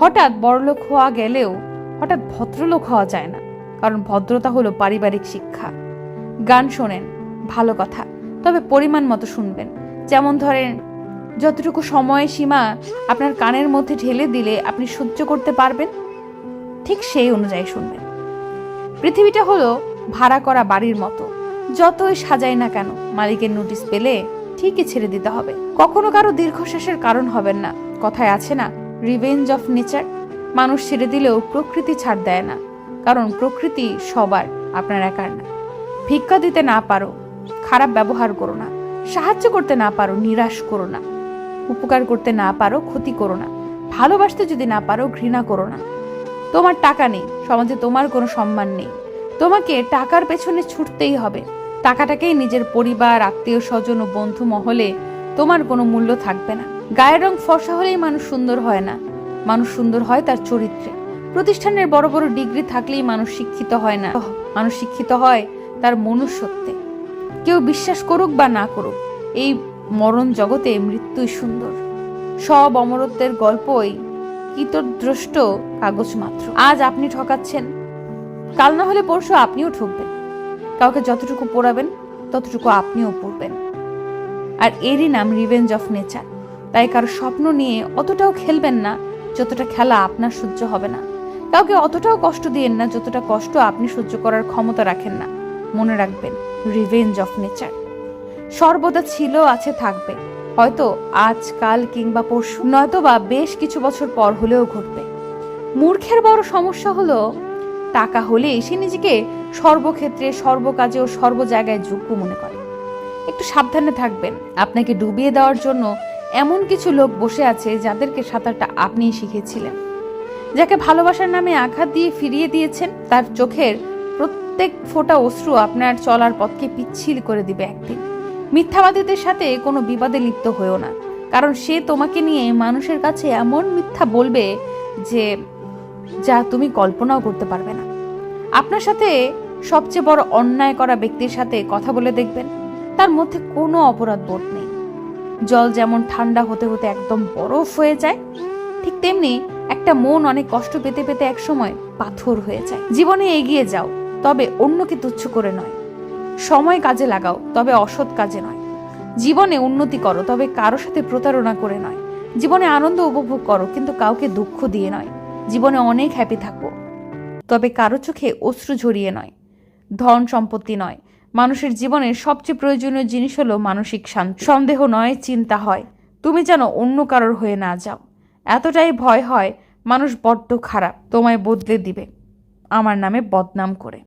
হঠাৎ বড়লোক হওয়া গেলেও হঠাৎ ভদ্রলোক হওয়া যায় না, কারণ ভদ্রতা হলো পারিবারিক শিক্ষা। গান শোনেন, ভালো কথা, তবে পরিমাণ মতো শুনবেন। যেমন ধরেন, যতটুকু সময় সীমা আপনার কানের মধ্যে ঢেলে দিলে আপনি সহ্য করতে পারবেন, ঠিক সেই অনুযায়ী শুনবেন। পৃথিবীটা হলো ভাড়া করা বাড়ির মতো। যতই সাজাই না কেন, মালিকের নোটিশ পেলে ঠিকই ছেড়ে দিতে হবে। কখনো কারও দীর্ঘশ্বাসের কারণ হবেন না, কথায় আছে না রিভেঞ্জ অফ নেচার মানুষ ছেড়ে দিলেও প্রকৃতি ছাড় দেয় না। কারণ প্রকৃতি সবার, আপনার একার না। ভিক্ষা দিতে না পারো, খারাপ ব্যবহার করো না। সাহায্য করতে না পারো, নিরাশ করো না। উপকার করতে না পারো, ক্ষতি করো না। ভালোবাসতে যদি না পারো, ঘৃণা করো না। তোমার টাকা নেই, সমাজে তোমার কোনো সম্মান নেই। তোমাকে টাকার পেছনে ছুটতেই হবে। টাকাটাকেই নিজের পরিবার আত্মীয় স্বজন ও বন্ধু মহলে তোমার কোনো মূল্য থাকবে না। গায়ের রং ফর্সা হলেই মানুষ সুন্দর হয় না। মানুষ সুন্দর হয় তার চরিত্রে। প্রতিষ্ঠানের বড় বড় ডিগ্রি থাকলেই মানুষ শিক্ষিত হয় না। মানুষ শিক্ষিত হয় তার মনুষ্যত্বে। কেউ বিশ্বাস করুক বা না করুক, এই মরণ জগতে মৃত্যুই সুন্দর। সব অমরত্বের গল্পই কীতদ্রষ্ট কাগজ মাত্র। আজ আপনি ঠকাচ্ছেন, কাল না হলে পরশু আপনিও ঠকবেন। কাউকে যতটুকু পড়াবেন, ততটুকু আপনিও পড়বেন। আর এরই নাম রিভেঞ্জ অফ নেচার তাই কারও স্বপ্ন নিয়ে অতটাও খেলবেন না, যতটা খেলা আপনার সহ্য হবে না। কাউকে অতটাও কষ্ট দিয়েন না, যতটা কষ্ট আপনি সহ্য করার ক্ষমতা রাখেন না। মনে রাখবেন রিভেঞ্জ অফ নেচার সর্বদা ছিল, আছে, থাকবে। হয়তো আজ, কাল কিংবা পরশু নয়তো বা বেশ কিছু বছর পর হলেও ঘটবে। মূর্খের বড় সমস্যা হলো, টাকা হলেই সে নিজেকে সর্বক্ষেত্রে, সর্বকাজে ও সর্ব জায়গায় যোগ্য মনে করে। একটু সাবধানে থাকবেন। আপনাকে ডুবিয়ে দেওয়ার জন্য এমন কিছু লোক বসে আছে যাদেরকে সাঁতারটা আপনিই শিখেছিলেন যাকে ভালোবাসার নামে আঘাত দিয়ে ফিরিয়ে দিয়েছেন, তার চোখের প্রত্যেক ফোঁটা অশ্রু আপনার চলার পথকে পিচ্ছিল করে দিবে একদিন। মিথ্যাবাদীদের সাথে কোনো বিবাদে লিপ্ত হয়েও না, কারণ সে তোমাকে নিয়ে মানুষের কাছে এমন মিথ্যা বলবে যে, যা তুমি কল্পনাও করতে পারবে না। আপনার সাথে সবচেয়ে বড় অন্যায় করা ব্যক্তির সাথে কথা বলে দেখবেন, তার মধ্যে কোনো অপরাধ বোধ নেই। জল যেমন ঠান্ডা হতে হতে একদম বরফ হয়ে যায়, ঠিক তেমনি একটা মন অনেক কষ্ট পেতে পেতে একসময় পাথর হয়ে যায়। জীবনে এগিয়ে যাও, তবে অন্যকে তুচ্ছ করে নয়। সময় কাজে লাগাও, তবে অসৎ কাজে নয়। জীবনে উন্নতি করো, তবে কারও সাথে প্রতারণা করে নয়। জীবনে আনন্দ উপভোগ করো, কিন্তু কাউকে দুঃখ দিয়ে নয়। জীবনে অনেক হ্যাপি থাকো, তবে কারও চোখে অশ্রু ঝরিয়ে নয়। ধন সম্পত্তি নয় মানুষের জীবনের সবচেয়ে প্রয়োজনীয় জিনিস হলো মানসিক শান্তি। সন্দেহ নয়, চিন্তা হয়। তুমি যেন অন্য কারোর হয়ে না যাও। এতটাই ভয় হয়, মানুষ বড্ড খারাপ। তোমায় বদলে দিবে। আমার নামে বদনাম করে।